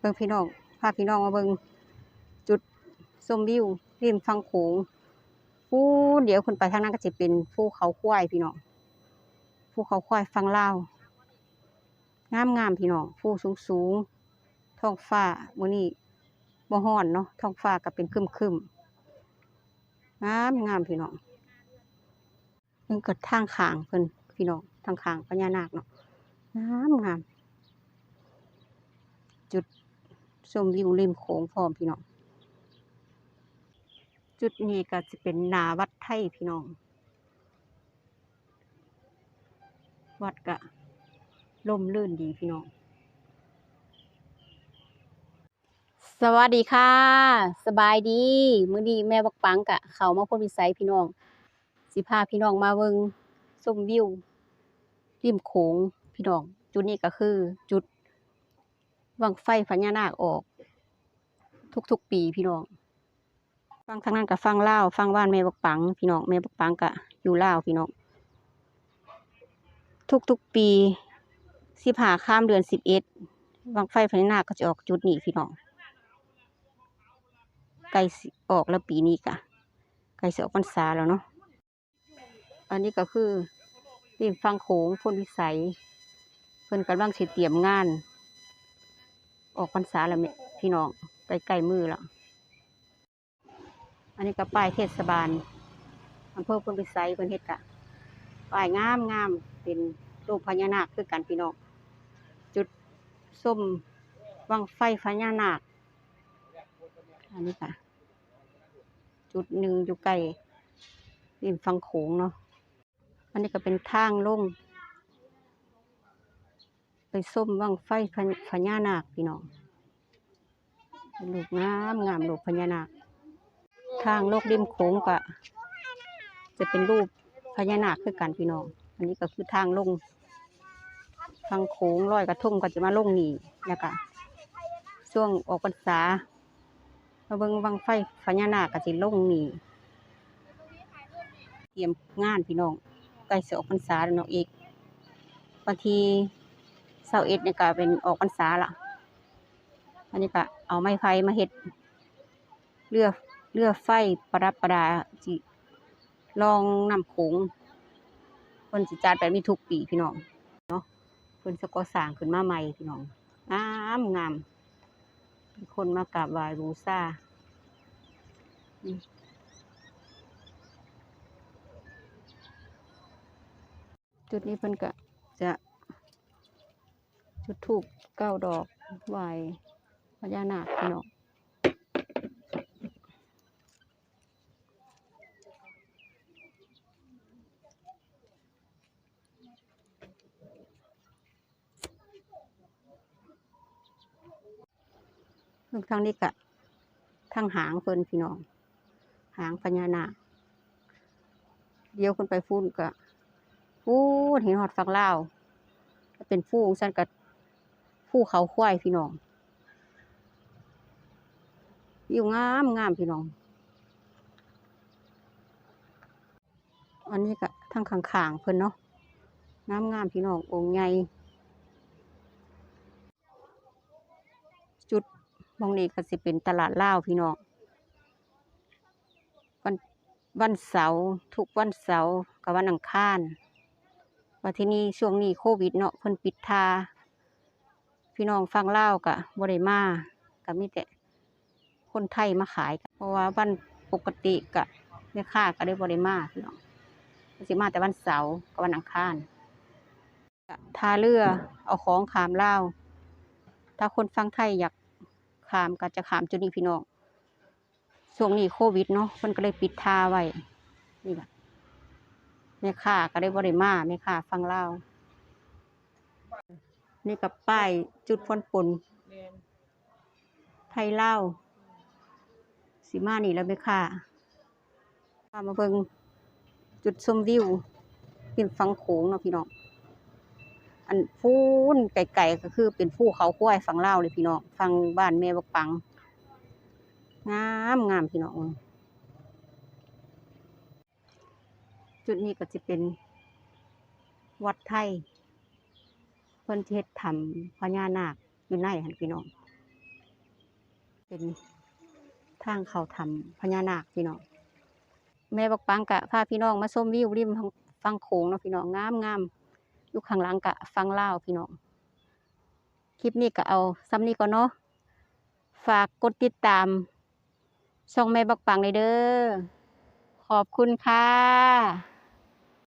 เบิ่งพี่น้องพาพี่น้องมาเบิ่งจุดชมวิวริมฝั่งโขงฟูเดี๋ยวขึ้นไปทางนั้นก็จะเป็นภูเขาควายพี่น้องภูเขาควายฝั่งลาวงามงามพี่น้องภูสูงสูงท้องฟ้ามื้อนี้บ่ฮ้อนเนาะท้องฟ้าก็เป็นครึมงามงามพี่น้องนี่ก็ทางขางเพิ่นพี่น้องทางขางพญานาคเนาะงามงาม จุด ชมวิวริมโขงพร้อมพี่น้อง จุดนี้ก็จะเป็นนาวัดไทยพี่น้อง วัดก็ล่มลื่นดีพี่น้อง สวัสดีค่ะ สบายดี มื้อนี้แม่บักปังกะ เขามาพ่นวิสัยพี่น้อง สิพาพี่น้องมาเบิงชมวิวริมโขงพี่น้อง จุดนี้ก็คือจุดวังไฟพญานาคออก ทุกๆ ปีพี่น้องฟังทางนั้นกับฟังเล่าฟังบ้านแม่บักปัง พี่น้องแม่บักปังกะอยู่เลาพี่น้องทุกๆปีสิบหาข้ามเดือนสิบเอ็ดวังไฟพญานาคก็จะออกจุดนี้พี่น้องใกล้สิออกแล้วปีนี้กะใกล้สิออกพรรษาแล้วเนาะอันนี้ก็คือริมฟังโขงพ้นวิสัย เพิ่นกำลังสิเตรียมงาน ออกพรรษาแล้วพี่น้อง ใกล้ๆมือแล้วอันนี้ก็ป้ายเทศบาลอำเภอพุนพิสัยเพิ่นเฮ็ดกะป้ายงามงามเป็นรูปพญานาคคือกันพี่น้องจุดส้มวังไฟพญานาค อันนี้ค่ะ จุดหนึ่งอยู่ใกลริมฟังโขงเนาะอันนี้ก็เป็นทางลงไปส้มวังไฟพญานาคพี่น้อง ลูกงามงามลูกพญานาค ทางโลกริมโขงก็จะเป็นรูปพญานาคคือกันพี่น้อง อันนี้ก็คือทางลง ทางโขงลอยกระทุ่งก็จะมาลงนี่แล้วก็ช่วงออกพรรษามาเบิ่งวังไฟพญานาคก็จะลงนี่เตรียมงานพี่น้องใกล้จะออกพรรษาแล้วเนาะอีกบางทีเสาเอ็ดเนี่ยก็เป็นออกพรรษาละ อันนี้ก็เอาไม้ไผ่มาเฮ็ดเรือเรือไฟประดับประดาจิลองนำโขงเพิ่นสิจัดแบบนี้ทุกปีพี่น้องเนาะเพิ่นสกอสางขึ้นมาใหม่พี่น้องงามงามคนมากราบไหว้บูชาจุดนี้เพิ่นก็จะจุดทูบเก้าดอกไหว้ พญานาคพี่น้องเรื่งทางนี้กะทางหางเพิ่นพี่น้อง หางพญานาคเดียวคนไปฟูนกะฟูนเห็นหอดฝักเลาเป็นฟูฉันกับฟูเขาควายพี่น้อง อยู่งามงามพี่น้อง อันนี้ก็ทางข้างๆเพิ่นเนาะงามงามพี่น้ององค์ใหญ่จุดมองนี้ก็สิเป็นตลาดลาวพี่น้องวันวันเสาร์ทุกวันเสาร์กับวันอังคารว่าที่นี่ช่วงนี้โควิดเนาะเพิ่นปิดทาพี่น้องฟังเล่ากะบ่ได้มาก็มีแต่ คนไทยมาขายเพราะว่าวันปกติกะแม่ค้าก็ได้บ่ได้มาพี่น้องก็สิมาแต่วันเสาร์กับวันอังคารก็ท่าเรือเอาของขามลาวถ้าคนฟังไทยอยากขามก็จะขามจุดนี้พี่น้องช่วงนี้โควิดเนาะมันก็เลยปิดทาไว้นี่แหละแม่ค้าก็ได้บริมาแม่ค้าฟังเล่าวนี่กับป้ายจุดพนปนไทยเล่าว สีมานี่แล้วแม่ค้าพามาเบิ่งจุดชมวิวริมฟังโขงเนาะพี่น้อง อันฟูนไก่ๆก็คือเป็นภูเขาควายฝั่งลาเลยพี่น้องฝั่งบ้านแม่บักปัง งามงามพี่น้อง จุดนี้ก็จะเป็นวัดไทยเพิ่นเฮ็ดทำพญานาคอยู่ในหันพี่น้อง เป็น ทางเขาทำพญานาคพี่น้องแม่บักปังกะพาพี่น้องมาส้มวิวริมฟังโขงเนาะพี่น้องงามงามอยู่ข้างหลังกะฟังเล่าพี่น้องคลิปนี้ก็เอาซ้ำนี้ก่อนเนาะฝากกดติดตาม ช่องแม่บักปังเลยเด้อขอบคุณค่ะ